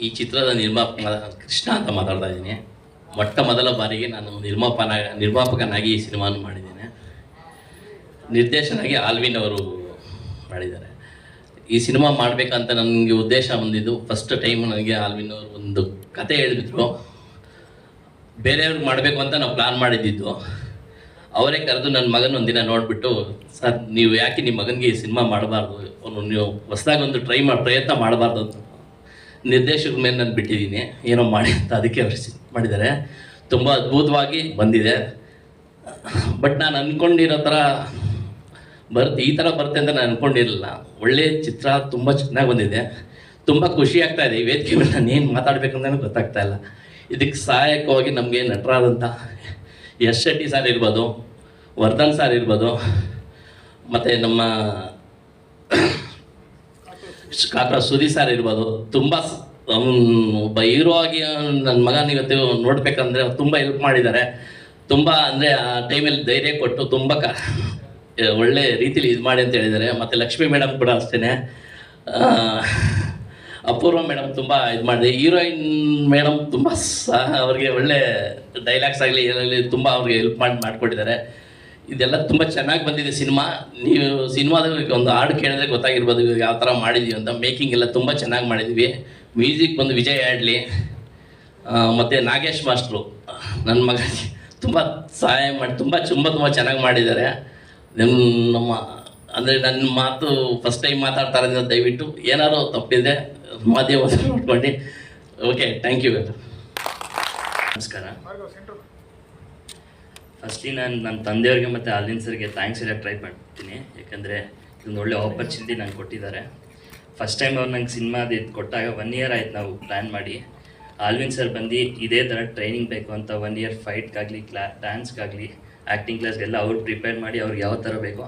ಈ ಚಿತ್ರದ ನಿರ್ಮಾಪಕ ಕೃಷ್ಣ ಅಂತ ಮಾತಾಡ್ತಾ ಇದ್ದೀನಿ. ಮೊಟ್ಟ ಮೊದಲ ಬಾರಿಗೆ ನಾನು ನಿರ್ಮಾಪನ, ನಿರ್ಮಾಪಕನಾಗಿ ಈ ಸಿನಿಮಾನ ಮಾಡಿದ್ದೇನೆ. ನಿರ್ದೇಶನಾಗಿ ಆಲ್ವಿನ್ ಅವರು ಮಾಡಿದ್ದಾರೆ. ಈ ಸಿನಿಮಾ ಮಾಡಬೇಕಂತ ನನಗೆ ಉದ್ದೇಶ ಬಂದಿದ್ದು ಫಸ್ಟ್ ಟೈಮ್ ನನಗೆ ಆಲ್ವಿನ್ ಅವರು ಒಂದು ಕತೆ ಹೇಳಿದ್ರು. ಬೇರೆಯವ್ರಿಗೆ ಮಾಡಬೇಕು ಅಂತ ನಾವು ಪ್ಲಾನ್ ಮಾಡಿದ್ದಿದ್ದು. ಅವರೇ ಕರೆದು ನನ್ನ ಮಗನ ಒಂದಿನ ನೋಡಿಬಿಟ್ಟು, ಸರ್, ನೀವು ಯಾಕೆ ನಿಮ್ಮ ಮಗನಿಗೆ ಈ ಸಿನಿಮಾ ಮಾಡಬಾರ್ದು? ಅವನು ನೀವು ಹೊಸದಾಗಿ ಒಂದು ಟ್ರೈ ಮಾಡಿ ಪ್ರಯತ್ನ ಮಾಡಬಾರ್ದು ಅಂತ ನಿರ್ದೇಶಕರ ಮೇಲೆ ನಾನು ಬಿಟ್ಟಿದ್ದೀನಿ. ಏನೋ ಮಾಡಿ ಅಂತ ಅದಕ್ಕೆ ಅವರು ಮಾಡಿದ್ದಾರೆ. ತುಂಬ ಅದ್ಭುತವಾಗಿ ಬಂದಿದೆ. ಬಟ್ ನಾನು ಅಂದ್ಕೊಂಡಿರೋ ಥರ ಬರುತ್ತೆ. ಈ ಥರ ಬರುತ್ತೆ ಅಂತ ನಾನು ಅಂದ್ಕೊಂಡಿರಲಿಲ್ಲ ಒಳ್ಳೆಯ ಚಿತ್ರ, ತುಂಬ ಚೆನ್ನಾಗಿ ಬಂದಿದೆ. ತುಂಬ ಖುಷಿ ಆಗ್ತಾ ಇದೆ. ಈ ವೇದಿಕೆ ಮೇಲೆ ನಾನು ಏನು ಮಾತಾಡಬೇಕಂತಲೂ ಗೊತ್ತಾಗ್ತಾ ಇಲ್ಲ. ಇದಕ್ಕೆ ಸಹಾಯಕವಾಗಿ ನಮಗೆ ನಟರಾದಂಥ ಯಶ್ ಶೆಟ್ಟಿ ಸರ್ ಇರ್ಬೋದು, ವರ್ಧನ್ ಸರ್ ಇರ್ಬೋದು, ಮತ್ತು ನಮ್ಮ ಕಾಕ್ರ ಸುದಿ ಸರ್ ಇರ್ಬೋದು. ತುಂಬ ಹೀರೋ ಆಗಿ ನನ್ನ ಮಗನ ಇವತ್ತು ನೋಡ್ಬೇಕಂದ್ರೆ ತುಂಬ ಹೆಲ್ಪ್ ಮಾಡಿದ್ದಾರೆ. ತುಂಬ ಅಂದರೆ, ಆ ಟೈಮಲ್ಲಿ ಧೈರ್ಯ ಕೊಟ್ಟು ತುಂಬ ಕ ಒಳ್ಳೆ ರೀತಿಲಿ ಇದು ಮಾಡಿ ಅಂತ ಹೇಳಿದ್ದಾರೆ. ಮತ್ತು ಲಕ್ಷ್ಮಿ ಮೇಡಮ್ ಕೂಡ ಅಷ್ಟೇ ಅಪೂರ್ವ ಮೇಡಮ್ ತುಂಬ ಇದು ಮಾಡಿದೆ. ಹೀರೋಯಿನ್ ಮೇಡಮ್ ತುಂಬ ಸಹ ಅವ್ರಿಗೆ ಒಳ್ಳೆ ಡೈಲಾಗ್ಸ್ ಆಗಲಿ, ಏನಾಗಲಿ ತುಂಬ ಅವ್ರಿಗೆ ಹೆಲ್ಪ್ ಮಾಡಿ, ಮಾಡಿಕೊಟ್ಟಿದ್ದಾರೆ. ಇದೆಲ್ಲ ತುಂಬ ಚೆನ್ನಾಗಿ ಬಂದಿದೆ ಸಿನಿಮಾ. ನೀವು ಸಿನಿಮಾದಲ್ಲಿ ಒಂದು ಹಾಡು ಕೇಳಿದ್ರೆ ಗೊತ್ತಾಗಿರ್ಬೋದು ಯಾವ ಥರ ಮಾಡಿದ್ದೀವಿ ಅಂತ. ಮೇಕಿಂಗ್ ಎಲ್ಲ ತುಂಬ ಚೆನ್ನಾಗಿ ಮಾಡಿದ್ವಿ. ಮ್ಯೂಸಿಕ್ ಬಂದು ವಿಜಯ್ ಆಡ್ಲಿ. ಮತ್ತು ನಾಗೇಶ್ ಮಾಸ್ಟ್ರು ನನ್ನ ಮಗ ತುಂಬ ಸಹಾಯ ಮಾಡಿ, ತುಂಬ ತುಂಬ ತುಂಬ ಚೆನ್ನಾಗಿ ಮಾಡಿದ್ದಾರೆ. ನಿಮ್ಮ, ಅಂದರೆ ನನ್ನ ಮಾತು ಫಸ್ಟ್ ಟೈಮ್ ಮಾತಾಡ್ತಾ ಇರೋದ್ರಿಂದ ದಯವಿಟ್ಟು ಏನಾದ್ರು ತಪ್ಪಿದೆ ಮಾಧ್ಯಮ ನೋಡ್ಕೊಂಡು. ಓಕೆ ಥ್ಯಾಂಕ್ ಯು ನಮಸ್ಕಾರ. ಫಸ್ಟ್ಲಿ ನಾನು ನನ್ನ ತಂದೆಯವ್ರಿಗೆ ಮತ್ತು ಅಲ್ಲಿನ ಸರ್ಗೆ ಥ್ಯಾಂಕ್ಸ್ ಹೇಳಕ್ಕೆ ಟ್ರೈ ಮಾಡ್ತೀನಿ. ಯಾಕಂದರೆ ಇದೊಂದು ಒಳ್ಳೆ ಆಪರ್ಚುನಿಟಿ ನಂಗೆ ಕೊಟ್ಟಿದ್ದಾರೆ. ಫಸ್ಟ್ ಟೈಮ್ ಅವ್ರು ನಂಗೆ ಸಿನಿಮಾದ ಇದು ಕೊಟ್ಟಾಗ ಒನ್ ಇಯರ್ ಆಯ್ತು ನಾವು ಪ್ಲ್ಯಾನ್ ಮಾಡಿ. ಆಲ್ವಿನ್ ಸರ್ ಬಂದು ಇದೇ ಥರ ಟ್ರೈನಿಂಗ್ ಬೇಕು ಅಂತ ಒನ್ ಇಯರ್ ಫೈಟ್ಗಾಗಲಿ ಕ್ಲಾ ಡ್ಯಾನ್ಸ್ಗಾಗಲಿ ಆ್ಯಕ್ಟಿಂಗ್ ಕ್ಲಾಸ್ಗೆಲ್ಲ ಅವ್ರು ಪ್ರಿಪೇರ್ ಮಾಡಿ ಅವ್ರಿಗೆ ಯಾವ ಥರ ಬೇಕೋ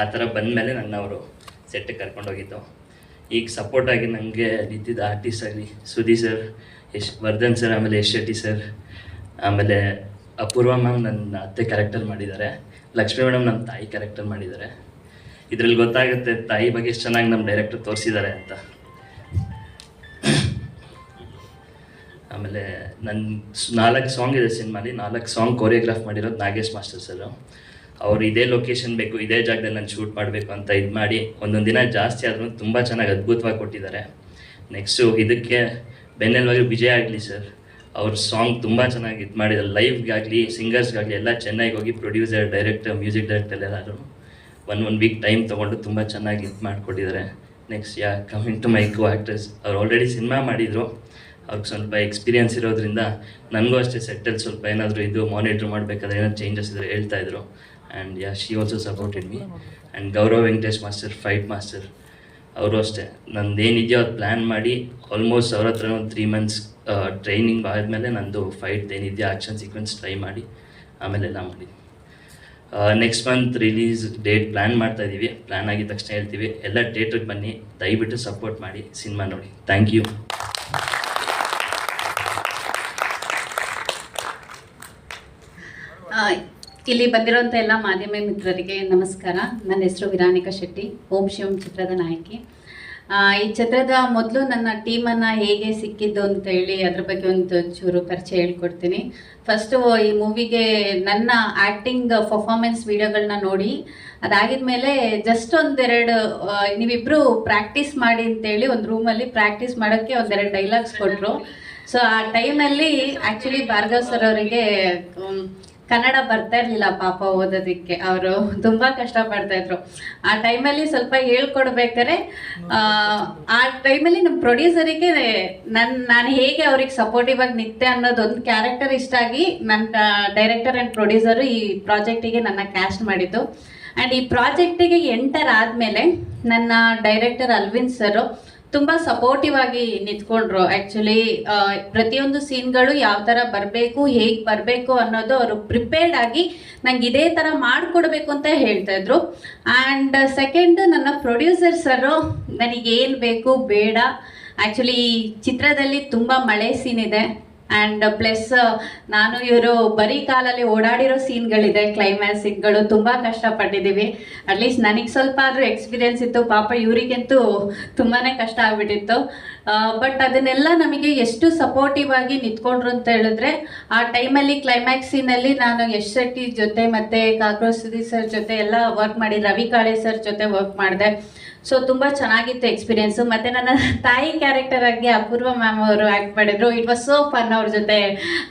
ಆ ಥರ ಬಂದಮೇಲೆ ನನ್ನ ಅವರು ಸೆಟ್ಟಿಗೆ ಕರ್ಕೊಂಡೋಗಿದ್ದು ಈಗ ಸಪೋರ್ಟಾಗಿ ನನಗೆ ನಿಂತಿದ್ದ ಆರ್ಟಿಸ್ಟ್ ಆಗಲಿ ಸುಧೀ ಸರ್ ಯಶ್, ವರ್ಧನ್ ಸರ್ ಆಮೇಲೆ ಯಶ್ ಶೆಟ್ಟಿ ಸರ್ ಆಮೇಲೆ ಅಪೂರ್ವ ಮ್ಯಾಮ್ ನನ್ನ ಅತ್ತೆ ಕ್ಯಾರೆಕ್ಟರ್ ಮಾಡಿದ್ದಾರೆ. ಲಕ್ಷ್ಮೀ ಮೇಡಮ್ ನನ್ನ ತಾಯಿ ಕ್ಯಾರೆಕ್ಟರ್ ಮಾಡಿದ್ದಾರೆ. ಇದರಲ್ಲಿ ಗೊತ್ತಾಗುತ್ತೆ ತಾಯಿ ಬಗ್ಗೆ ಎಷ್ಟು ಚೆನ್ನಾಗಿ ನಮ್ಮ ಡೈರೆಕ್ಟರ್ ತೋರಿಸಿದ್ದಾರೆ ಅಂತ. ಆಮೇಲೆ ನನ್ನ ನಾಲ್ಕು ಸಾಂಗ್ ಇದೆ ಸಿನಿಮಾಲಿ, ನಾಲ್ಕು ಸಾಂಗ್ ಕೊರಿಯೋಗ್ರಾಫ್ ಮಾಡಿರೋದು ನಾಗೇಶ್ ಮಾಸ್ಟರ್ ಸರ್ ಅವರು ಇದೇ ಲೊಕೇಶನ್ ಬೇಕು, ಇದೇ ಜಾಗದಲ್ಲಿ ನಾನು ಶೂಟ್ ಮಾಡಬೇಕು ಅಂತ ಇದು ಮಾಡಿ ಒಂದೊಂದು ದಿನ ಜಾಸ್ತಿ ಆದ್ರೂ ತುಂಬ ಚೆನ್ನಾಗಿ ಅದ್ಭುತವಾಗಿ ಕೊಟ್ಟಿದ್ದಾರೆ. ನೆಕ್ಸ್ಟು ಇದಕ್ಕೆ ಬೆನ್ನೆಲುವಾಗಿ ವಿಜಯ್ ಆಗಲಿ ಸರ್ ಅವ್ರ ಸಾಂಗ್ ತುಂಬ ಚೆನ್ನಾಗಿ ಇದು ಮಾಡಿದ್ದಾರೆ. ಲೈವ್ಗಾಗಲಿ ಸಿಂಗರ್ಸ್ಗಾಗಲಿ ಎಲ್ಲ ಚೆನ್ನೈಗೆ ಹೋಗಿ ಪ್ರೊಡ್ಯೂಸರ್ ಡೈರೆಕ್ಟರ್ ಮ್ಯೂಸಿಕ್ ಡೈರೆಕ್ಟರ್ ಎಲ್ಲರೂ ಒನ್ ಒನ್ ವೀಕ್ ಟೈಮ್ ತೊಗೊಂಡು ತುಂಬ ಚೆನ್ನಾಗಿ ಇದು ಮಾಡಿಕೊಟ್ಟಿದ್ದಾರೆ. Next ya coming to my co actors ಅವ್ರು ಆಲ್ರೆಡಿ ಸಿನಿಮಾ ಮಾಡಿದರು. ಅವ್ರಿಗೆ ಸ್ವಲ್ಪ ಎಕ್ಸ್ಪೀರಿಯನ್ಸ್ ಇರೋದ್ರಿಂದ ನನಗೂ ಅಷ್ಟೇ ಸೆಟ್ಟಲ್ಲಿ ಸ್ವಲ್ಪ ಏನಾದರೂ ಇದು ಮಾನಿಟ್ರ್ ಮಾಡಬೇಕಾದ್ರೆ ಏನಾದ್ರು ಚೇಂಜಸ್ ಇದ್ರೆ ಹೇಳ್ತಾ ಇದ್ರು. And ya she also supported me and Gaurav Venkatesh master fight master ಅವರು ಅಷ್ಟೇ. ನಂದು ಏನಿದೆಯೋ ಅದು ಪ್ಲ್ಯಾನ್ ಮಾಡಿ ಆಲ್ಮೋಸ್ಟ್ ಅವ್ರ ಹತ್ರ ಒಂದು ತ್ರೀ ಮಂತ್ಸ್ ಟ್ರೈನಿಂಗ್ ಆದಮೇಲೆ ನಂದು ಫೈಟ್ ಏನಿದೆಯೋ ಆ್ಯಕ್ಷನ್ ಸೀಕ್ವೆನ್ಸ್ ಟ್ರೈ ಮಾಡಿ ಆಮೇಲೆ ಎಲ್ಲ ಮಾಡಿ next month release date plan ಮಾಡ್ತಾ ಇದ್ದೀವಿ ಪ್ಲ್ಯಾನ್ ಆಗಿದ ತಕ್ಷಣ ಹೇಳ್ತೀವಿ. ಎಲ್ಲ ಥಿಯೇಟ್ರಿಗೆ ಬನ್ನಿ, ದಯವಿಟ್ಟು ಸಪೋರ್ಟ್ ಮಾಡಿ, ಸಿನಿಮಾ ನೋಡಿ. ಥ್ಯಾಂಕ್ ಯು ಆ, ಇಲ್ಲಿ ಬಂದಿರೋಂಥ ಎಲ್ಲ ಮಾಧ್ಯಮ ಮಿತ್ರರಿಗೆ ನಮಸ್ಕಾರ. ನನ್ನ ಹೆಸರು ವಿರಾನಿಕ ಶೆಟ್ಟಿ. ಓಂ ಶಿವಂ ಚಿತ್ರದ ನಾಯಕಿ. ಈ ಚಿತ್ರದ ಮೊದಲು ನನ್ನ ಟೀಮನ್ನು ಹೇಗೆ ಸಿಕ್ಕಿದ್ದು ಅಂತ ಹೇಳಿ ಅದ್ರ ಬಗ್ಗೆ ಒಂದು ಚೂರು ಪರಿಚಯ ಹೇಳ್ಕೊಡ್ತೀನಿ. ಫಸ್ಟು ಈ ಮೂವಿಗೆ ನನ್ನ ಆ್ಯಕ್ಟಿಂಗ್ ಪರ್ಫಾರ್ಮೆನ್ಸ್ ವೀಡಿಯೋಗಳನ್ನ ನೋಡಿ, ಅದಾಗಿದ್ಮೇಲೆ ಜಸ್ಟ್ ಒಂದೆರಡು ನೀವಿಬ್ಬರು ಪ್ರಾಕ್ಟೀಸ್ ಮಾಡಿ ಅಂತೇಳಿ ಒಂದು ರೂಮಲ್ಲಿ ಪ್ರಾಕ್ಟೀಸ್ ಮಾಡೋಕ್ಕೆ ಒಂದೆರಡು ಡೈಲಾಗ್ಸ್ ಕೊಟ್ಟರು ಸೊ ಆ ಟೈಮಲ್ಲಿ ಆ್ಯಕ್ಚುಲಿ ಭಾರ್ಗವ್ ಸರ್ ಅವರಿಗೆ ಕನ್ನಡ ಬರ್ತಾ ಇರಲಿಲ್ಲ ಪಾಪ ಓದೋದಕ್ಕೆ. ಅವರು ತುಂಬ ಕಷ್ಟಪಡ್ತಾ ಇದ್ರು. ಆ ಟೈಮಲ್ಲಿ ಸ್ವಲ್ಪ ಹೇಳ್ಕೊಡ್ಬೇಕಾರೆ ಆ, ಟೈಮಲ್ಲಿ ನಮ್ಮ ಪ್ರೊಡ್ಯೂಸರಿಗೆ ನನ್ನ ನಾನು ಹೇಗೆ ಅವ್ರಿಗೆ ಸಪೋರ್ಟಿವ್ ಆಗಿ ನಿಂತೆ ಅನ್ನೋದೊಂದು ಕ್ಯಾರೆಕ್ಟರ್ ಇಷ್ಟ ಆಗಿ ನನ್ನ ಡೈರೆಕ್ಟರ್ ಆ್ಯಂಡ್ ಪ್ರೊಡ್ಯೂಸರು ಈ ಪ್ರಾಜೆಕ್ಟಿಗೆ ನನ್ನ ಕ್ಯಾಸ್ಟ್ ಮಾಡಿದ್ದು. ಆ್ಯಂಡ್ ಈ ಪ್ರಾಜೆಕ್ಟಿಗೆ ಎಂಟರ್ ಆದಮೇಲೆ ನನ್ನ ಡೈರೆಕ್ಟರ್ ಅಲ್ವಿನ್ ಸರು ತುಂಬ ಸಪೋರ್ಟಿವ್ ಆಗಿ ನಿಂತ್ಕೊಂಡ್ರು. ಆಕ್ಚುಲಿ ಪ್ರತಿಯೊಂದು ಸೀನ್ಗಳು ಯಾವ ಥರ ಬರಬೇಕು, ಹೇಗೆ ಬರಬೇಕು ಅನ್ನೋದು ಅವರು ಪ್ರಿಪೇರ್ಡ್ ಆಗಿ ನಂಗೆ ಇದೇ ಥರ ಮಾಡಿಕೊಡ್ಬೇಕು ಅಂತ ಹೇಳ್ತಾ ಇದ್ರು. ಆ್ಯಂಡ್ ಸೆಕೆಂಡ್ ನನ್ನ ಪ್ರೊಡ್ಯೂಸರ್ ಸರು ನನಗೇನು ಬೇಕು ಬೇಡ. ಆ್ಯಕ್ಚುಲಿ ಚಿತ್ರದಲ್ಲಿ ತುಂಬ ಮಳೆ ಸೀನ್ ಇದೆ. ಆ್ಯಂಡ್ ಪ್ಲಸ್ ನಾನು ಇವರು ಬರೀ ಕಾಲಲ್ಲಿ ಓಡಾಡಿರೋ ಸೀನ್ಗಳಿದೆ ಕ್ಲೈಮ್ಯಾಕ್ಸ್ ಸೀನ್ಗಳು ತುಂಬ ಕಷ್ಟಪಟ್ಟಿದ್ದೀವಿ. ಅಟ್ಲೀಸ್ಟ್ ನನಗೆ ಸ್ವಲ್ಪ ಆದರೂ ಎಕ್ಸ್ಪೀರಿಯನ್ಸ್ ಇತ್ತು. ಪಾಪ ಇವರಿಗಂತೂ ತುಂಬಾ ಕಷ್ಟ ಆಗ್ಬಿಟ್ಟಿತ್ತು. ಬಟ್ ಅದನ್ನೆಲ್ಲ ನಮಗೆ ಎಷ್ಟು ಸಪೋರ್ಟಿವ್ ಆಗಿ ನಿಂತ್ಕೊಂಡ್ರು ಅಂತ ಹೇಳಿದ್ರೆ, ಆ ಟೈಮಲ್ಲಿ ಕ್ಲೈಮ್ಯಾಕ್ಸ್ ಸೀನಲ್ಲಿ ನಾನು ಯಶ್ ಶೆಟ್ಟಿ ಜೊತೆ ಮತ್ತು ಕಾಕ್ರೋಚ್ ಸರ್ ಜೊತೆ ಎಲ್ಲ ವರ್ಕ್ ಮಾಡಿ, ರವಿ ಕಾಳೆ ಸರ್ ಜೊತೆ ವರ್ಕ್ ಮಾಡಿದೆ. ಸೊ ತುಂಬ ಚೆನ್ನಾಗಿತ್ತು ಎಕ್ಸ್ಪೀರಿಯೆನ್ಸು ಮತ್ತು ನನ್ನ ತಾಯಿ ಕ್ಯಾರೆಕ್ಟರ್ ಆಗಿ ಅಪೂರ್ವ ಮ್ಯಾಮ್ ಅವರು ಆ್ಯಕ್ಟ್ ಮಾಡಿದ್ರು. ಇಟ್ ವಾಸ್ ಸೋ ಫನ್ ಅವ್ರ ಜೊತೆ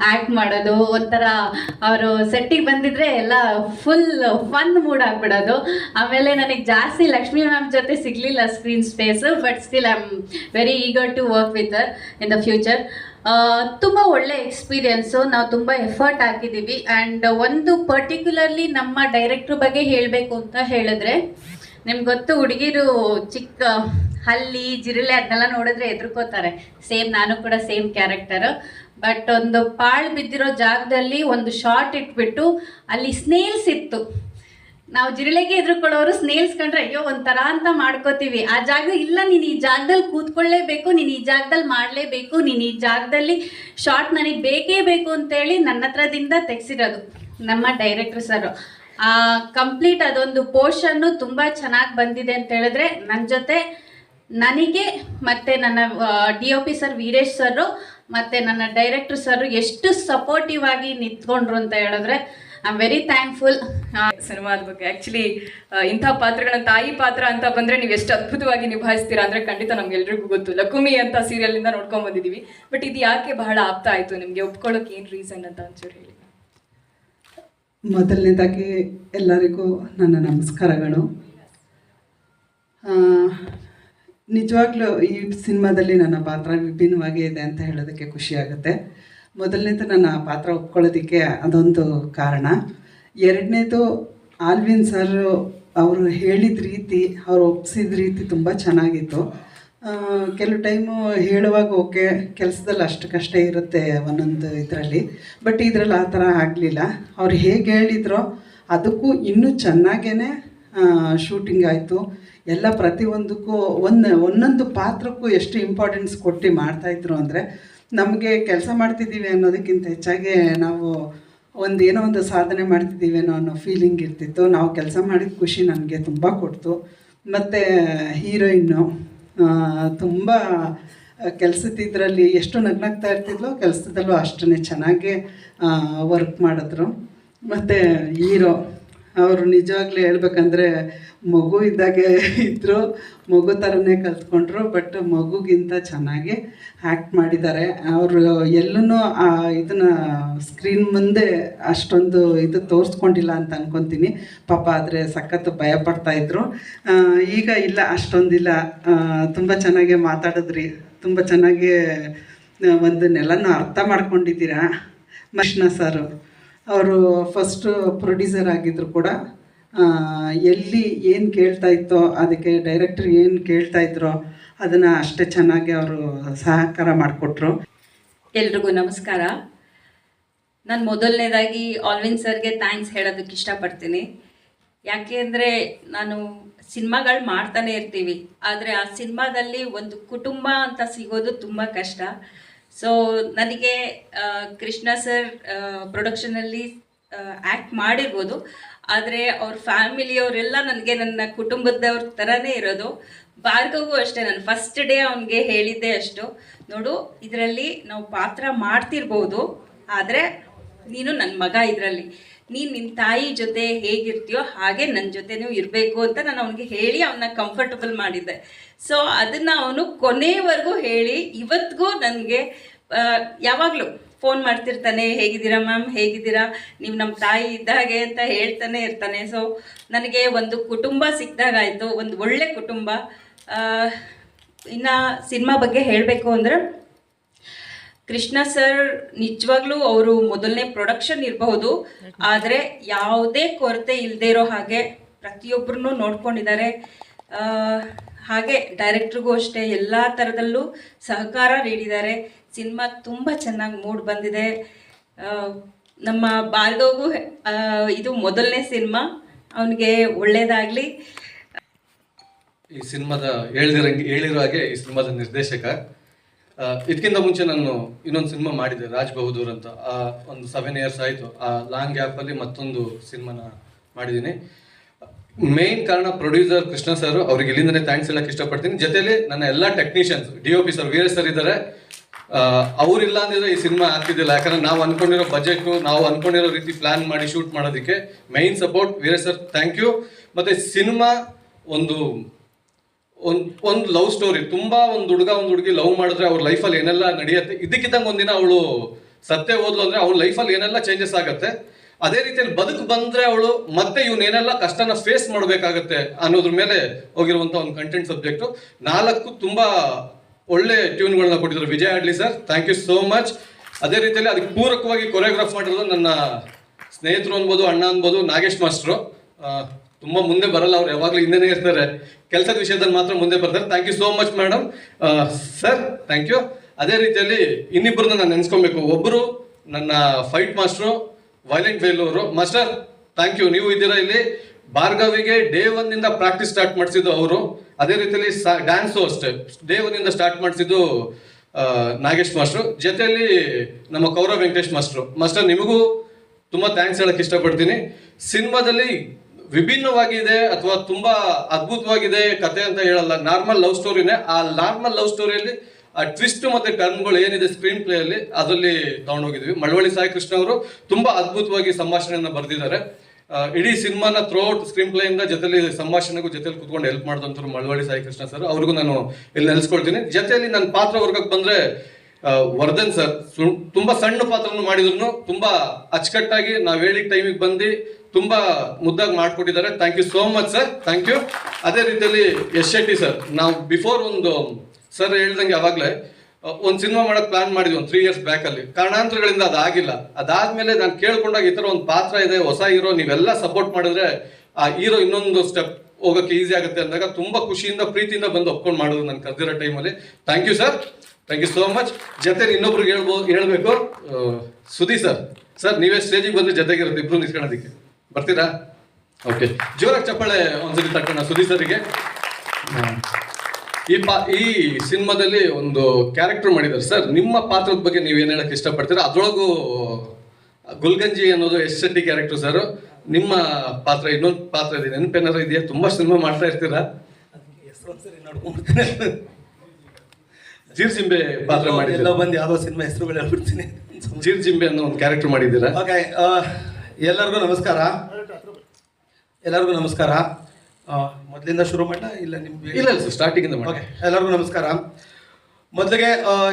ಆ್ಯಕ್ಟ್ ಮಾಡೋದು. ಒಂಥರ ಅವರು ಸೆಟ್ಟಿಗೆ ಬಂದಿದ್ರೆ ಎಲ್ಲ ಫುಲ್ ಫನ್ ಮೂಡ್ ಆಗ್ಬಿಡೋದು. ಆಮೇಲೆ ನನಗೆ ಜಾಸ್ತಿ ಲಕ್ಷ್ಮೀ ಮ್ಯಾಮ್ ಜೊತೆ ಸಿಗಲಿಲ್ಲ screen space but still I am very eager to work with her in the future ತುಂಬ ಒಳ್ಳೆ ಎಕ್ಸ್ಪೀರಿಯೆನ್ಸು ನಾವು ತುಂಬ ಎಫರ್ಟ್ ಹಾಕಿದ್ದೀವಿ ಆ್ಯಂಡ್ ಒಂದು ಪರ್ಟಿಕ್ಯುಲರ್ಲಿ ನಮ್ಮ ಡೈರೆಕ್ಟ್ರ್ ಬಗ್ಗೆ ಹೇಳಬೇಕು ಅಂತ ಹೇಳಿದ್ರೆ, ನಿಮ್ಗೆ ಗೊತ್ತು ಹುಡುಗಿರು ಚಿಕ್ಕ, ಹಲ್ಲಿ, ಜಿರಳೆ ಅದನ್ನೆಲ್ಲ ನೋಡಿದ್ರೆ ಎದುರ್ಕೋತಾರೆ ಸೇಮ್ ನಾನು ಕೂಡ ಸೇಮ್ ಕ್ಯಾರೆಕ್ಟರು ಬಟ್ ಒಂದು ಪಾಳು ಬಿದ್ದಿರೋ ಜಾಗದಲ್ಲಿ ಒಂದು ಶಾರ್ಟ್ ಇಟ್ಬಿಟ್ಟು ಅಲ್ಲಿ ಸ್ನೇಲ್ಸ್ ಇತ್ತು. ನಾವು ಜಿರಳೆಗೆ ಎದುರುಕೊಳ್ಳೋರು ಸ್ನೇಲ್ಸ್ ಕಂಡ್ರೆ ಅಯ್ಯೋ, ಒಂಥರ ಅಂತ ಮಾಡ್ಕೋತೀವಿ. ಆ ಜಾಗ ಇಲ್ಲ, ನೀನು ಈ ಜಾಗದಲ್ಲಿ ಕೂತ್ಕೊಳ್ಳೇಬೇಕು, ನೀನು ಈ ಜಾಗದಲ್ಲಿ ಮಾಡಲೇಬೇಕು, ನೀನು ಈ ಜಾಗದಲ್ಲಿ ಶಾರ್ಟ್ ನನಗೆ ಬೇಕೇ ಬೇಕು ಅಂತೇಳಿ ನನ್ನ ಹತ್ರದಿಂದ ತೆಗೆಸಿರೋದು ನಮ್ಮ ಡೈರೆಕ್ಟರ್ ಸರ್. ಆ ಕಂಪ್ಲೀಟ್ ಅದೊಂದು ಪೋರ್ಷನ್ನು ತುಂಬ ಚೆನ್ನಾಗಿ ಬಂದಿದೆ ಅಂತ ಹೇಳಿದ್ರೆ ನನ್ನ ಜೊತೆ ನನಗೆ ಮತ್ತು ನನ್ನ D O P sir Veeresh sir ಮತ್ತು ನನ್ನ ಡೈರೆಕ್ಟ್ರ್ ಸರ್ ಎಷ್ಟು ಸಪೋರ್ಟಿವ್ ಆಗಿ ನಿಂತ್ಕೊಂಡ್ರು ಅಂತ ಹೇಳಿದ್ರೆ ಐ ಆಮ್ ವೆರಿ ಥ್ಯಾಂಕ್ಫುಲ್ ಸಿನಿಮಾದ ಬಗ್ಗೆ ಆ್ಯಕ್ಚುಲಿ ಇಂಥ ಪಾತ್ರಗಳ ತಾಯಿ ಪಾತ್ರ ಅಂತ ಬಂದರೆ ನೀವು ಎಷ್ಟು ಅದ್ಭುತವಾಗಿ ನಿಭಾಯಿಸ್ತೀರಾ ಅಂದರೆ ಖಂಡಿತ ನಮ್ಗೆಲ್ರಿಗೂ ಗೊತ್ತು. ಲಕುಮಿ ಅಂತ ಸೀರಿಯಲಿಂದ ನೋಡ್ಕೊಂಡ್ ಬಂದಿದ್ದೀವಿ ಬಟ್ ಇದು ಯಾಕೆ ಬಹಳ ಆಪ್ತ ಆಯಿತು ನಿಮಗೆ? ಒಪ್ಕೊಳ್ಳೋಕೆ ಏನು ರೀಸನ್ ಅಂತ ಒಂಚೂರು ಹೇಳಿ. ಮೊದಲನೇದಾಗಿ ಎಲ್ಲರಿಗೂ ನನ್ನ ನಮಸ್ಕಾರಗಳು. ನಿಜವಾಗ್ಲೂ ಈ ಸಿನಿಮಾದಲ್ಲಿ ನನ್ನ ಪಾತ್ರ ವಿಭಿನ್ನವಾಗಿ ಇದೆ ಅಂತ ಹೇಳೋದಕ್ಕೆ ಖುಷಿಯಾಗುತ್ತೆ ಮೊದಲನೇದು ಆ ಪಾತ್ರ ಒಪ್ಕೊಳ್ಳೋದಕ್ಕೆ ಅದೊಂದು ಕಾರಣ. ಎರಡನೇದು, ಆಲ್ವಿನ್ ಸರ್ ಅವರು ಹೇಳಿದ ರೀತಿ, ಅವ್ರು ಒಪ್ಸಿದ ರೀತಿ ತುಂಬ ಚೆನ್ನಾಗಿತ್ತು. ಕೆಲವು ಟೈಮು ಹೇಳುವಾಗ ಓಕೆ, ಕೆಲಸದಲ್ಲಿ ಅಷ್ಟು ಕಷ್ಟ ಇರುತ್ತೆ ಒಂದೊಂದು ಇದರಲ್ಲಿ. ಬಟ್ ಇದರಲ್ಲಿ ಆ ಥರ ಆಗಲಿಲ್ಲ. ಅವ್ರು ಹೇಗೆ ಹೇಳಿದ್ರೋ, ಅದಕ್ಕೂ ಇನ್ನೂ ಚೆನ್ನಾಗೇ ಶೂಟಿಂಗ್ ಆಯಿತು. ಎಲ್ಲ ಪ್ರತಿಯೊಂದಕ್ಕೂ ಒಂದು, ಒಂದೊಂದು ಪಾತ್ರಕ್ಕೂ ಎಷ್ಟು ಇಂಪಾರ್ಟೆನ್ಸ್ ಕೊಟ್ಟು ಮಾಡ್ತಾಯಿದ್ರು ಅಂದರೆ ನಮಗೆ ಕೆಲಸ ಮಾಡ್ತಿದ್ದೀವಿ ಅನ್ನೋದಕ್ಕಿಂತ ಹೆಚ್ಚಾಗಿ ನಾವು ಒಂದು ಏನೋ ಒಂದು ಸಾಧನೆ ಮಾಡ್ತಿದ್ದೀವೇನೋ ಅನ್ನೋ ಫೀಲಿಂಗ್ ಇರ್ತಿತ್ತು. ನಾವು ಕೆಲಸ ಮಾಡಿದ ಖುಷಿ ನನಗೆ ತುಂಬ ಕೊಡ್ತು. ಮತ್ತು ಹೀರೋಯಿನ್ನು ತುಂಬ ಕೆಲಸದಿದ್ರಲ್ಲಿ ಎಷ್ಟು ನಗ್ನಾಗ್ತಾ ಇರ್ತಿದ್ಲೋ ಕೆಲಸದಲ್ಲೂ ಅಷ್ಟೇ ಚೆನ್ನಾಗಿ ವರ್ಕ್ ಮಾಡಿದ್ರು. ಮತ್ತು ಹೀರೋ ಅವರು ನಿಜವಾಗ್ಲೂ ಹೇಳ್ಬೇಕಂದ್ರೆ ಮಗು ಇದ್ದಾಗೆ ಇದ್ದರು ಮಗು ಥರನೇ ಕಲ್ತ್ಕೊಂಡ್ರು ಬಟ್ ಮಗುಗಿಂತ ಚೆನ್ನಾಗಿ ಆ್ಯಕ್ಟ್ ಮಾಡಿದ್ದಾರೆ. ಅವರು ಎಲ್ಲೂ ಇದನ್ನು ಸ್ಕ್ರೀನ್ ಮುಂದೆ ಅಷ್ಟೊಂದು ಇದು ತೋರಿಸ್ಕೊಂಡಿಲ್ಲ ಅಂತ ಅನ್ಕೊತೀನಿ. ಪಾಪ ಆದರೆ ಸಖತ್ ಭಯ ಪಡ್ತಾ ಇದ್ರು. ಈಗ ಇಲ್ಲ, ಅಷ್ಟೊಂದಿಲ್ಲ. ತುಂಬ ಚೆನ್ನಾಗಿ ಮಾತಾಡಿದ್ರಿ. ತುಂಬ ಚೆನ್ನಾಗಿ ಒಂದು ಒಂದನ್ನೆಲ್ಲನೂ ಅರ್ಥ ಮಾಡ್ಕೊಂಡಿದ್ದೀರಾ? ಮಷ್ಣ ಸರು. ಅವರು ಫಸ್ಟ್ ಪ್ರೊಡ್ಯೂಸರ್ ಆಗಿದ್ರು ಕೂಡ ಎಲ್ಲಿ ಏನು ಕೇಳ್ತಾ ಇತ್ತೋ ಅದಕ್ಕೆ ಡೈರೆಕ್ಟರ್ ಏನು ಕೇಳ್ತಾ ಇದ್ರೋ ಅದನ್ನು ಅಷ್ಟೇ ಚೆನ್ನಾಗಿ ಅವರು ಸಹಕಾರ ಮಾಡಿಕೊಟ್ರು. ಎಲ್ರಿಗೂ ನಮಸ್ಕಾರ. ನಾನು ಮೊದಲನೇದಾಗಿ ಆಲ್ವಿನ್ ಸರ್ಗೆ ಥ್ಯಾಂಕ್ಸ್ ಹೇಳೋದಕ್ಕೆ ಇಷ್ಟಪಡ್ತೀನಿ. ಯಾಕೆ ಅಂದರೆ ನಾನು ಸಿನಿಮಾಗಳು ಮಾಡ್ತಾನೆ ಇರ್ತೀವಿ, ಆದರೆ ಆ ಸಿನಿಮಾದಲ್ಲಿ ಒಂದು ಕುಟುಂಬ ಅಂತ ಸಿಗೋದು ತುಂಬ ಕಷ್ಟ. ಸೊ ನನಗೆ ಕೃಷ್ಣ ಸರ್ ಪ್ರೊಡಕ್ಷನಲ್ಲಿ ಆ್ಯಕ್ಟ್ ಮಾಡಿರ್ಬೋದು. ಆದರೆ ಅವ್ರ ಫ್ಯಾಮಿಲಿಯವರೆಲ್ಲ ನನಗೆ ನನ್ನ ಕುಟುಂಬದವ್ರ ಥರನೇ ಇರೋದು. ಭಾರ್ಗವೂ ಅಷ್ಟೇ, ನಾನು ಫಸ್ಟ್ ಡೇ ಅವನಿಗೆ ಹೇಳಿದ್ದೆ ಅಷ್ಟು. ನೋಡು, ಇದರಲ್ಲಿ ನಾವು ಪಾತ್ರ ಮಾಡ್ತಿರ್ಬೋದು. ಆದರೆ, ನೀನು ನನ್ನ ಮಗ ಇದರಲ್ಲಿ. ನೀನು ನಿನ್ನ ತಾಯಿ ಜೊತೆ ಹೇಗಿರ್ತೀಯೋ ಹಾಗೆ ನನ್ನ ಜೊತೆ ನೀವು ಇರಬೇಕು ಅಂತ ನಾನು ಅವನಿಗೆ ಹೇಳಿ ಅವನ್ನ ಕಂಫರ್ಟಬಲ್ ಮಾಡಿದ್ದೆ. ಸೊ ಅದನ್ನು ಅವನು ಕೊನೆಯವರೆಗೂ ಹೇಳಿ ಇವತ್ತಿಗೂ ನನಗೆ ಯಾವಾಗಲೂ ಫೋನ್ ಮಾಡ್ತಿರ್ತಾನೆ, ಹೇಗಿದ್ದೀರಾ ಮ್ಯಾಮ್ ಹೇಗಿದ್ದೀರಾ? ನೀವು ನಮ್ಮ ತಾಯಿ ಇದ್ದಾಗೆ ಅಂತ ಹೇಳ್ತಾನೆ ಇರ್ತಾನೆ. ಸೊ ನನಗೆ ಒಂದು ಕುಟುಂಬ ಸಿಕ್ಕಿದಾಗಾಯಿತು ಒಂದು ಒಳ್ಳೆ ಕುಟುಂಬ. ಇನ್ನು ಸಿನಿಮಾ ಬಗ್ಗೆ ಹೇಳಬೇಕು ಅಂದರೆ ಕೃಷ್ಣ ಸರ್ ನಿಜವಾಗ್ಲೂ ಅವರು ಮೊದಲನೇ ಪ್ರೊಡಕ್ಷನ್ ಇರಬಹುದು. ಆದರೆ ಯಾವುದೇ ಕೊರತೆ ಇಲ್ಲದೆ ಇರೋ ಹಾಗೆ ಪ್ರತಿಯೊಬ್ಬರನ್ನು ನೋಡ್ಕೊಂಡಿದ್ದಾರೆ. ಹಾಗೆ ಡೈರೆಕ್ಟ್ರಿಗೂ ಅಷ್ಟೇ ಎಲ್ಲ ಥರದಲ್ಲೂ ಸಹಕಾರ ನೀಡಿದ್ದಾರೆ. ಸಿನಿಮಾ ತುಂಬ ಚೆನ್ನಾಗಿ ಮೂಡ್ ಬಂದಿದೆ. ನಮ್ಮ ಭಾರ್ಗವ್ಗೂ ಇದು ಮೊದಲನೇ ಸಿನಿಮಾ. ಅವನಿಗೆ ಒಳ್ಳೇದಾಗಲಿ. ಈ ಸಿನಿಮಾದ ಹೇಳಿದಿರಂಗೆ ಹೇಳಿರೋ ಹಾಗೆ ಈ ಸಿನಿಮಾದ ನಿರ್ದೇಶಕ ಇದಕ್ಕಿಂತ ಮುಂಚೆ ನಾನು ಇನ್ನೊಂದು ಸಿನಿಮಾ ಮಾಡಿದೆ ರಾಜ್ ಬಹದ್ದೂರ್ ಅಂತ. ಆ, ಒಂದು ಸೆವೆನ್ ಇಯರ್ಸ್ ಆಯಿತು. ಆ ಲಾಂಗ್ ಗ್ಯಾಪಲ್ಲಿ ಮತ್ತೊಂದು ಸಿನಿಮಾನ ಮಾಡಿದ್ದೀನಿ. ಮೇನ್ ಕಾರಣ ಪ್ರೊಡ್ಯೂಸರ್ ಕೃಷ್ಣ ಸರ್ ಅವ್ರಿಗೆ ಇಲ್ಲಿಂದನೇ ಥ್ಯಾಂಕ್ಸ್ ಹೇಳಕ್ ಇಷ್ಟಪಡ್ತೀನಿ. ಜೊತೆಲಿ ನನ್ನ ಎಲ್ಲ technicians D O P sir Veeresh sir ಇದ್ದಾರೆ ಅವ್ರಿಲ್ಲ ಅಂದಿದ್ರೆ ಈ ಸಿನಿಮಾ ಆಗ್ತಿದ್ದಿಲ್ಲ. ಯಾಕಂದ್ರೆ ನಾವು ಅನ್ಕೊಂಡಿರೋ ಬಜೆಟ್ ನಾವು ಅನ್ಕೊಂಡಿರೋ ರೀತಿ ಪ್ಲಾನ್ ಮಾಡಿ ಶೂಟ್ ಮಾಡೋದಕ್ಕೆ main support Veeresh sir thank you ಮತ್ತೆ ಸಿನಿಮಾ ಒಂದು ಒಂದ್, ಒಂದು ಲವ್ ಸ್ಟೋರಿ ತುಂಬಾ ಒಂದು ಹುಡುಗ, ಒಂದು ಹುಡುಗಿ ಲವ್ ಮಾಡಿದ್ರೆ ಅವ್ರ ಲೈಫಲ್ಲಿ ಏನೆಲ್ಲ ನಡೆಯುತ್ತೆ. ಇದಕ್ಕಿದ್ದಂಗೆ ಒಂದಿನ ಅವಳು ಸತ್ಯ ಓದ್ಲು ಅಂದ್ರೆ ಅವ್ಳ ಲೈಫಲ್ಲಿ ಏನೆಲ್ಲ ಚೇಂಜಸ್ ಆಗುತ್ತೆ, ಅದೇ ರೀತಿಯಲ್ಲಿ ಬದುಕು ಬಂದ್ರೆ ಅವಳು ಮತ್ತೆ ಇವನೇನೆಲ್ಲ ಕಷ್ಟನ ಫೇಸ್ ಮಾಡಬೇಕಾಗತ್ತೆ ಅನ್ನೋದ್ರ ಮೇಲೆ ಹೋಗಿರುವಂತ ಒಂದು ಕಂಟೆಂಟ್ ಸಬ್ಜೆಕ್ಟ್ ನಾಲ್ಕು ತುಂಬಾ ಒಳ್ಳೆ ಟ್ಯೂನ್ಗಳನ್ನ ಕೊಟ್ಟಿದ್ರು. Vijay ಆಡ್ಲಿ sir thank you so much ಅದೇ ರೀತಿಯಲ್ಲಿ ಅದಕ್ಕೆ ಪೂರಕವಾಗಿ ಕೊರಿಯೋಗ್ರಾಫ್ ಮಾಡಿರೋದು ನನ್ನ ಸ್ನೇಹಿತರು ಅನ್ಬೋದು, ಅಣ್ಣ ಅನ್ಬೋದು, ನಾಗೇಶ್ ಮಾಸ್ಟ್ರು. ತುಂಬಾ ಮುಂದೆ ಬರಲ್ಲ ಅವ್ರು, ಯಾವಾಗಲೂ ಹಿಂದೆನೇ ಇರ್ತಾರೆ. ಕೆಲಸದ ವಿಷಯದಲ್ಲಿ ಮಾತ್ರ ಮುಂದೆ ಬರ್ತಾರೆ. Thank you so much madam sir thank you ಅದೇ ರೀತಿಯಲ್ಲಿ ಇನ್ನಿಬ್ಬರನ್ನ ನಾನು ನೆನೆಸ್ಕೊಬೇಕು. ಒಬ್ಬರು ನನ್ನ fight master violent Velur master thank you ನೀವು ಇದ್ದೀರಾ ಇಲ್ಲಿ? ಭಾರ್ಗವಿಗೆ ಡೇ ಒನ್ನಿಂದ ಪ್ರಾಕ್ಟೀಸ್ ಸ್ಟಾರ್ಟ್ ಮಾಡಿಸಿದ್ದು ಅವರು. ಅದೇ ರೀತಿಯಲ್ಲಿ ಡ್ಯಾನ್ಸು ಅಷ್ಟೇ ಡೇ ಇಂದ ಸ್ಟಾರ್ಟ್ ಮಾಡಿಸಿದ್ದು ನಾಗೇಶ್ ಮಾಸ್ಟ್ರು ಜೊತೆಯಲ್ಲಿ ನಮ್ಮ ಕೌರವ್ ವೆಂಕಟೇಶ್ ಮಾಸ್ಟ್ರು ಮಾಸ್ಟರ್ ನಿಮಗೂ ತುಂಬ ಥ್ಯಾಂಕ್ಸ್ ಹೇಳಕ್ಕೆ ಇಷ್ಟಪಡ್ತೀನಿ. ಸಿನಿಮಾದಲ್ಲಿ ವಿಭಿನ್ನವಾಗಿದೆ ಅಥವಾ ತುಂಬಾ ಅದ್ಭುತವಾಗಿದೆ ಕತೆ ಅಂತ ಹೇಳಲ್ಲ, ನಾರ್ಮಲ್ ಲವ್ ಸ್ಟೋರಿನೇ. ಆ ನಾರ್ಮಲ್ ಲವ್ ಸ್ಟೋರಿಯಲ್ಲಿ, ಆ ಟ್ವಿಸ್ಟ್ ಮತ್ತೆ ಟರ್ನ್ಗಳು ಏನಿದೆ ಸ್ಕ್ರೀನ್ ಪ್ಲೇ ಅಲ್ಲಿ, ಅದರಲ್ಲಿ ತಗೊಂಡೋಗಿದ್ವಿ. ಮಳವಳ್ಳಿ ಸಾಯಿ ಕೃಷ್ಣ ಅವರು ತುಂಬಾ ಅದ್ಭುತವಾಗಿ ಸಂಭಾಷಣೆಯನ್ನು ಬರೆದಿದ್ದಾರೆ. ಇಡೀ ಸಿನಿಮಾನ ಥ್ರೋಔಟ್ ಸ್ಕ್ರೀನ್ ಪ್ಲೇ ಇಂದ ಜೊತೆಲಿ ಸಂಭಾಷಣೆಗೂ ಜೊತೆಲಿ ಕುತ್ಕೊಂಡು ಹೆಲ್ಪ್ ಮಾಡಿದಂಥ ಮಳವಳ್ಳಿ ಸಾಯಿ ಕೃಷ್ಣ ಸರ್. ಅವ್ರಿಗೂ ನಾನು ಇಲ್ಲಿ ನೆಲೆಸ್ಕೊಳ್ತೀನಿ. ಜೊತೆಯಲ್ಲಿ ನನ್ನ ಪಾತ್ರ ವರ್ಗಕ್ಕೆ ಬಂದ್ರೆ ವರ್ಧನ್ ಸರ್ ತುಂಬಾ ಸಣ್ಣ ಪಾತ್ರವನ್ನು ಮಾಡಿದ್ರು. ತುಂಬಾ ಅಚ್ಚುಕಟ್ಟಾಗಿ ನಾವ್ ಹೇಳಿದ ಟೈಮಿಗೆ ಬಂದು ತುಂಬಾ ಮುದ್ದಾಗಿ ಮಾಡ್ಕೊಟ್ಟಿದ್ದಾರೆ. Thank you so much sir thank you ಅದೇ ರೀತಿಯಲ್ಲಿ ಯಶ್ ಶೆಟ್ಟಿ ಸರ್, ನಾವು ಬಿಫೋರ್ ಒಂದು ಸರ್ ಹೇಳ್ದಂಗೆ ಅವಾಗ್ಲೇ ಒಂದು ಸಿನಿಮಾ ಮಾಡಕ್ ಪ್ಲಾನ್ ಮಾಡಿದ್ವಿ ಒಂದು ತ್ರೀ ಇಯರ್ಸ್ ಬ್ಯಾಕ್ ಅಲ್ಲಿ. ಕಾರಣಾಂತರಗಳಿಂದ ಅದಾಗಿಲ್ಲ ಅದಾದ್ಮೇಲೆ ನಾನು ಕೇಳ್ಕೊಂಡಾಗ ಈ ತರ ಒಂದು ಪಾತ್ರ ಇದೆ, ಹೊಸ ಹೀರೋ, ನೀವೆಲ್ಲ ಸಪೋರ್ಟ್ ಮಾಡಿದ್ರೆ ಆ ಹೀರೋ ಇನ್ನೊಂದು ಸ್ಟೆಪ್ ಹೋಗಕ್ಕೆ ಈಸಿ ಆಗುತ್ತೆ ಅಂದಾಗ ತುಂಬಾ ಖುಷಿಯಿಂದ, ಪ್ರೀತಿಯಿಂದ ಬಂದು ಒಪ್ಕೊಂಡು ಮಾಡೋದು ನಾನು ಕರೆದಿರೋ ಟೈಮಲ್ಲಿ thank you sir thank you so much ಜೊತೆ ಇನ್ನೊಬ್ರಿಗೆ ಹೇಳ್ಬೋದು ಹೇಳಬೇಕು. ಸುದೀ ಸರ್. ಸರ್, ನೀವೇ ಸ್ಟೇಜಿಗೆ ಬಂದು ಜೊತೆಗೆ ಇರೋದು ಇಬ್ರು ನಿಂತ್ಕೊಳ್ಳೋದಕ್ಕೆ. ಬರ್ತೀರಾ? ಓಕೆ. ಜೋರಾಗಿ ಚಪ್ಪಾಳೆ ಒಂದ್ಸತಿ ತಕ್ಕೋಣ ಸುದಿ ಸರ್ಗೆ ಈ ಪಾ ಈ ಸಿನಿಮಾದಲ್ಲಿ ಒಂದು ಕ್ಯಾರೆಕ್ಟರ್ ಮಾಡಿದ್ದಾರೆ. ಸರ್, ನಿಮ್ಮ ಪಾತ್ರದ ಬಗ್ಗೆ ನೀವು ಏನು ಹೇಳಕ್ಕೆ ಇಷ್ಟಪಡ್ತೀರಾ? ಅದ್ರೊಳಗೂ ಗುಲ್ಗಂಜಿ ಅನ್ನೋದು ಎಸ್ ಶೆಟ್ಟಿ ಕ್ಯಾರೆಕ್ಟರ್ ಸರ್ ನಿಮ್ಮ ಪಾತ್ರ, ಇನ್ನೊಂದು ಪಾತ್ರ ಇದೆ. ನೆನಪೇನಾರ ಇದೆಯಾ? ತುಂಬಾ ಸಿನಿಮಾ ಮಾಡ್ತಾ ಇರ್ತೀರಾ? ಜೀರ್ಜಿಂಬೆ ಪಾತ್ರ ಎಲ್ಲ ಎಲ್ಲೋ ಬಂದು ಯಾವುದೋ ಸಿನಿಮಾ ಹೆಸರುಗಳು ಹೇಳ್ಬಿಡ್ತೀನಿ. ಜೀರ್ಜಿಂಬೆ ಅನ್ನೋ ಒಂದು ಕ್ಯಾರೆಕ್ಟರ್ ಮಾಡಿದ್ದೀರಾ? ಓಕೆ ಎಲ್ಲರಿಗೂ ನಮಸ್ಕಾರ. ಎಲ್ಲರಿಗೂ ನಮಸ್ಕಾರ. ಮೊದಲಿಂದ ಶುರು ಮಾಡ ಇಲ್ಲ ನಿಮ್ಗೆ ಇಲ್ಲ ಇಲ್ಲ ಸರ್ ಸ್ಟಾರ್ಟಿಂಗ್ ಇಂದ ಮಾಡಿ ಓಕೆ ಎಲ್ಲರಿಗೂ ನಮಸ್ಕಾರ. ಮೊದಲಿಗೆ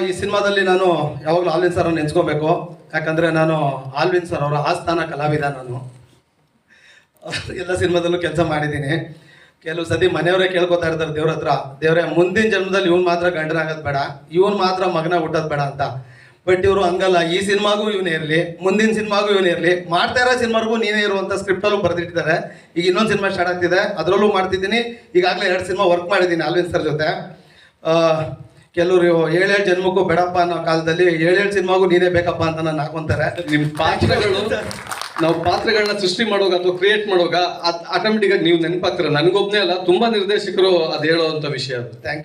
ಈ ಸಿನಿಮಾದಲ್ಲಿ ನಾನು ಯಾವಾಗಲೂ ಆಲ್ವಿನ್ ಸರ್ ನೆನ್ಸ್ಕೋಬೇಕು. ಯಾಕಂದ್ರೆ ನಾನು ಆಲ್ವಿನ್ ಸರ್ ಅವರ ಆಸ್ಥಾನ ಕಲಾವಿದ ನಾನು. ಎಲ್ಲ ಸಿನಿಮಾದಲ್ಲೂ ಕೆಲಸ ಮಾಡಿದ್ದೀನಿ. ಕೆಲವು ಸತಿ ಮನೆಯವರೇ ಕೇಳ್ಕೊತಾ ಇರ್ತಾರೆ ದೇವ್ರ ಹತ್ರ. ದೇವ್ರೆ, ಮುಂದಿನ ಜನ್ಮದಲ್ಲಿ ಇವ್ನು ಮಾತ್ರ ಗಂಡನಾಗೋದು ಬೇಡ, ಇವನು ಮಾತ್ರ ಮಗನ ಹುಟ್ಟೋದು ಬೇಡ ಅಂತ. ಬಟ್ ಇವರು ಹಂಗಲ್ಲ, ಈ ಸಿನಿಮಾಗೂ ಇವನೇ ಇರಲಿ, ಮುಂದಿನ ಸಿನಿಮಾಗೂ ಇವನೇ ಇರಲಿ. ಮಾಡ್ತಾ ಇರೋ ಸಿನಿಮಾಗೂ ನೀನೇ ಇರುವಂತ ಸ್ಕ್ರಿಪ್ಟಲ್ಲೂ ಬರೆದಿಟ್ಟಿದ್ದಾರೆ. ಈಗ ಇನ್ನೊಂದು ಸಿನಿಮಾ ಸ್ಟಾರ್ಟ್ ಆಗ್ತಿದೆ, ಅದರಲ್ಲೂ ಮಾಡ್ತಿದ್ದೀನಿ. ಈಗಾಗಲೇ ಎರಡು ಸಿನಿಮಾ ವರ್ಕ್ ಮಾಡಿದ್ದೀನಿ ಅಲ್ವಿನ್ ಸರ್ ಜೊತೆ. ಕೆಲವರು ಏಳೇಳು ಜನ್ಮಕ್ಕೂ ಬೇಡಪ್ಪ ಅನ್ನೋ ಕಾಲದಲ್ಲಿ ಏಳೇಳು ಸಿನಿಮಾಗೂ ನೀನೇ ಬೇಕಪ್ಪ ಅಂತ ನಾನು ಹಾಕೊಂತಾರೆ. ನಿಮ್ಮ ಪಾತ್ರಗಳು ನಾವು ಪಾತ್ರಗಳನ್ನ ಸೃಷ್ಟಿ ಮಾಡುವಾಗ ಅಥವಾ ಕ್ರಿಯೇಟ್ ಮಾಡುವಾಗ ಆಟೋಮೆಟಿಕ್ ಆಗಿ ನೀವು ನೆನಪಾಗ್ತೀರ. ನನಗೊಬ್ನೇ ಅಲ್ಲ, ತುಂಬಾ ನಿರ್ದೇಶಕರು ಅದು ಹೇಳುವಂತ ವಿಷಯ ಅದು. ಥ್ಯಾಂಕ್